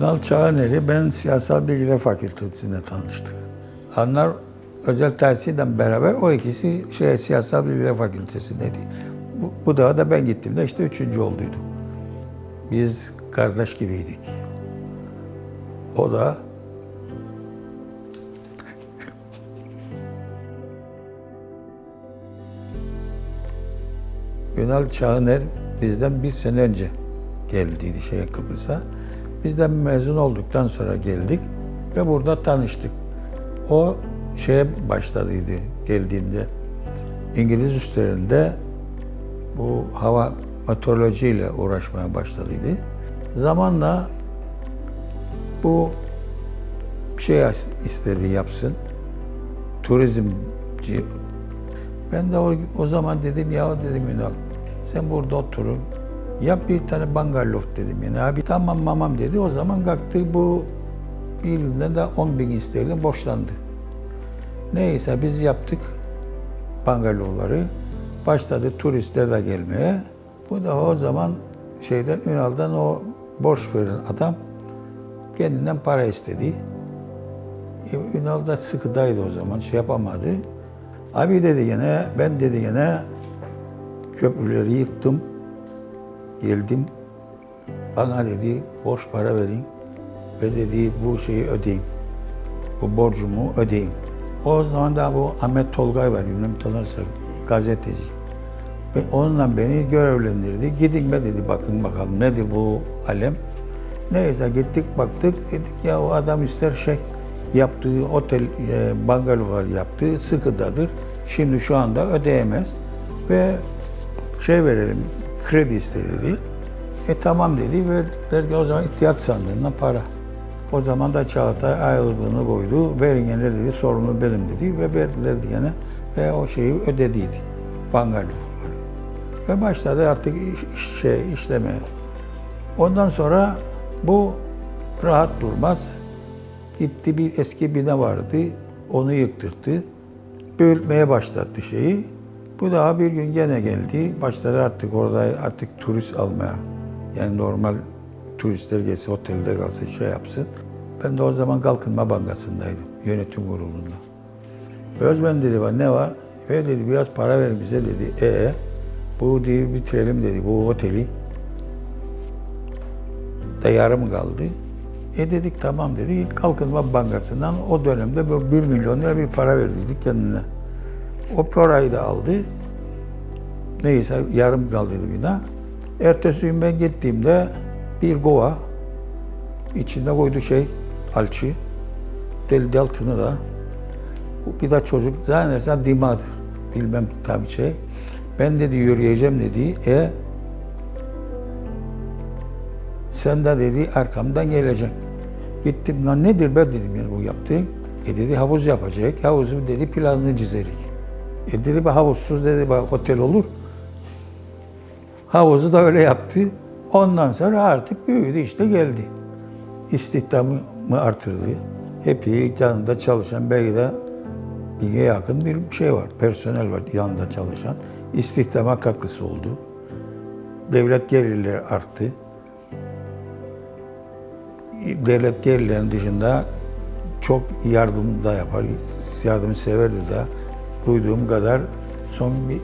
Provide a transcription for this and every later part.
Ünal Çağaner'i ben Siyasal Bilgiler Fakültesi'nde tanıştık. Onlar özel tersiyle beraber o ikisi şey, Siyasal Bilgiler Fakültesi'ndeydi. Bu, bu dağa da ben gittiğimde işte üçüncü olduydum. Biz kardeş gibiydik. O da Ünal Çağıner bizden bir sene önce geldiydi şeye Kıbrıs'a. Bizden mezun olduktan sonra geldik ve burada tanıştık. O şeye başladıydı geldiğinde. İngiliz üstlerinde bu hava meteorolojiyle uğraşmaya başladıydı. Zamanla bu şey istedi yapsın. Turizmci. Ben de o, o zaman dedim ya dedim Ünal sen burada oturun. Yap bir tane bangalov dedim yani abi tamam mamam dedi. O zaman kalktı bu bir yılında da 10 bin isteyle borçlandı. Neyse biz yaptık bangalovları. Başladı turistler de gelmeye. Bu da o zaman şeyden Ünal'dan o borç veren adam kendinden para istedi. E, Ünal da sıkıdaydı o zaman, şey yapamadı. Abi dedi gene, ben dedi gene köprüleri yıktım, geldim. Bana dedi borç para verin ve dedi bu şeyi ödeyin. Bu borcumu ödeyin. O zaman da bu Ahmet Tolgay var, bilmem tanırsa gazeteci. Ve onunla beni görevlendirdi. Gidin be dedi bakın bakalım nedir bu alem. Neyse gittik baktık dedik ya o adam ister şey yaptığı otel e, bungalovlar yaptığı sıkıdadır. Şimdi şu anda ödeyemez ve şey verelim kredi istedi. E tamam dedi verdiler ki o zaman ihtiyaç sandığından para. O zaman da Çağatay ayrıldığını koydu. Verin gene dedi sorumlu benim dedi ve verdiler gene ve o şeyi ödediydi. Bungalovları. Ve başladı artık iş, şey işlemeye. Ondan sonra bu rahat durmaz. Gitti bir eski bina vardı. Onu yıktırdı. Bölmeye başlattı şeyi. Bu daha bir gün gene geldi. Başladı artık orada artık turist almaya. Yani normal turistler gelse otelde kalsın şey yapsın. Ben de o zaman Kalkınma Bankası'ndaydım. Yönetim kurulunda. Özmen dedi bana ne var? Ve dedi biraz para ver bize dedi. E bu dedi bitirelim dedi bu oteli. Da yarım kaldı. E dedik tamam dedi. Kalkınma Bankası'ndan o dönemde böyle 1 milyon lira bir para verdiydik kendine. O parayı da aldı. Neyse yarım kaldı dedi bina. Ertesi gün ben gittiğimde bir kova içinde koydu şey alçı. Deldi altını da. Bir de çocuk zannedersen dimadır. Bilmem tabii şey. Ben dedi yürüyeceğim dedi. E sen de dedi arkamdan geleceksin. Gittim lan nedir be dedim yani bu yaptığın. E dedi havuz yapacak. Havuzu dedi planını çizerik. E dedi bu havuzsuz dedi bak otel olur. Havuzu da öyle yaptı. Ondan sonra artık büyüdü işte geldi. İstihdamı artırdı. Hepi yanında çalışan belki de bine yakın bir şey var. Personel var yanında çalışan. İstihdama katkısı oldu. Devlet gelirleri arttı. Devlet gelirlerinin dışında çok yardım da yapar. Yardımı severdi de. Duyduğum kadar son bir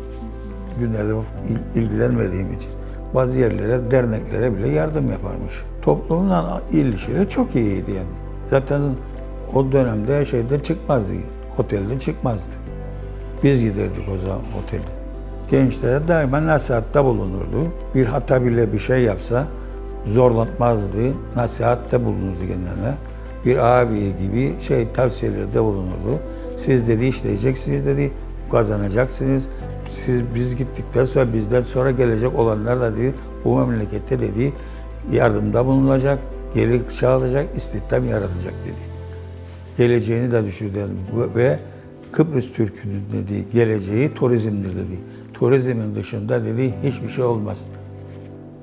günlerde ilgilenmediğim için bazı yerlere, derneklere bile yardım yaparmış. Toplumla ilişkileri çok iyiydi yani. Zaten o dönemde şeyden çıkmazdı, otelden çıkmazdı. Biz giderdik o zaman otelde. Gençlere daima nasihatta bulunurdu. Bir hata bile bir şey yapsa zorlatmazdı, nasihatte bulunurdu kendilerine. Bir abi gibi şey tavsiyelerde bulunurdu. Siz dedi işleyeceksiniz dedi, kazanacaksınız. Siz biz gittikten sonra bizden sonra gelecek olanlar da dedi bu memlekette dedi yardımda bulunulacak, gelir çağıracak, istihdam yaratacak dedi. Geleceğini de düşündü ve Kıbrıs Türk'ünün dedi geleceği turizmdir dedi. Turizmin dışında dedi hiçbir şey olmaz.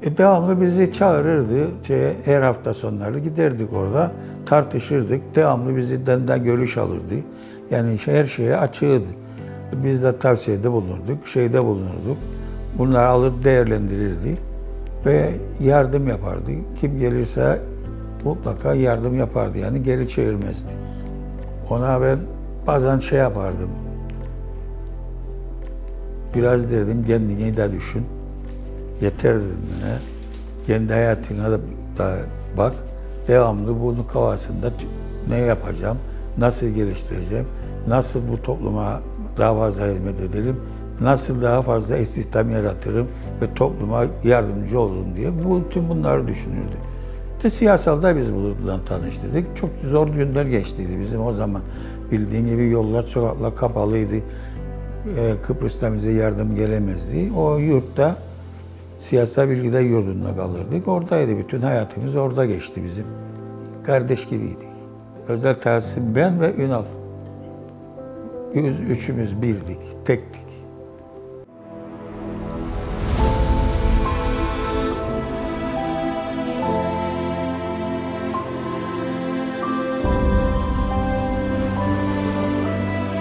E devamlı bizi çağırırdı. Şeye, her hafta sonları giderdik orada. Tartışırdık. Devamlı bizden de görüş alırdı. Yani her şeye açığıydı. Biz de tavsiyede bulunurduk, şeyde bulunurduk. Bunları alır değerlendirirdi ve yardım yapardı. Kim gelirse mutlaka yardım yapardı yani geri çevirmezdi. Ona ben bazen şey yapardım. Biraz dedim kendini de düşün. Yeter dedim yine. Kendi hayatına da, da bak. Devamlı bunun kafasında ne yapacağım, nasıl geliştireceğim, nasıl bu topluma daha fazla hizmet edelim, nasıl daha fazla istihdam yaratırım ve topluma yardımcı olurum diye bu tüm bunları düşünürdü. De siyasalda biz bununla tanıştık. Çok zor günler geçtiydi bizim o zaman. Bildiğin gibi yollar, sokaklar kapalıydı. Ee, Kıbrıs'tan bize yardım gelemezdi. O yurtta siyasal bilgiler yurdunda kalırdık. Oradaydı bütün hayatımız orada geçti bizim. Kardeş gibiydik. Özel tahsil ben ve Ünal. Biz üçümüz birdik, tektik.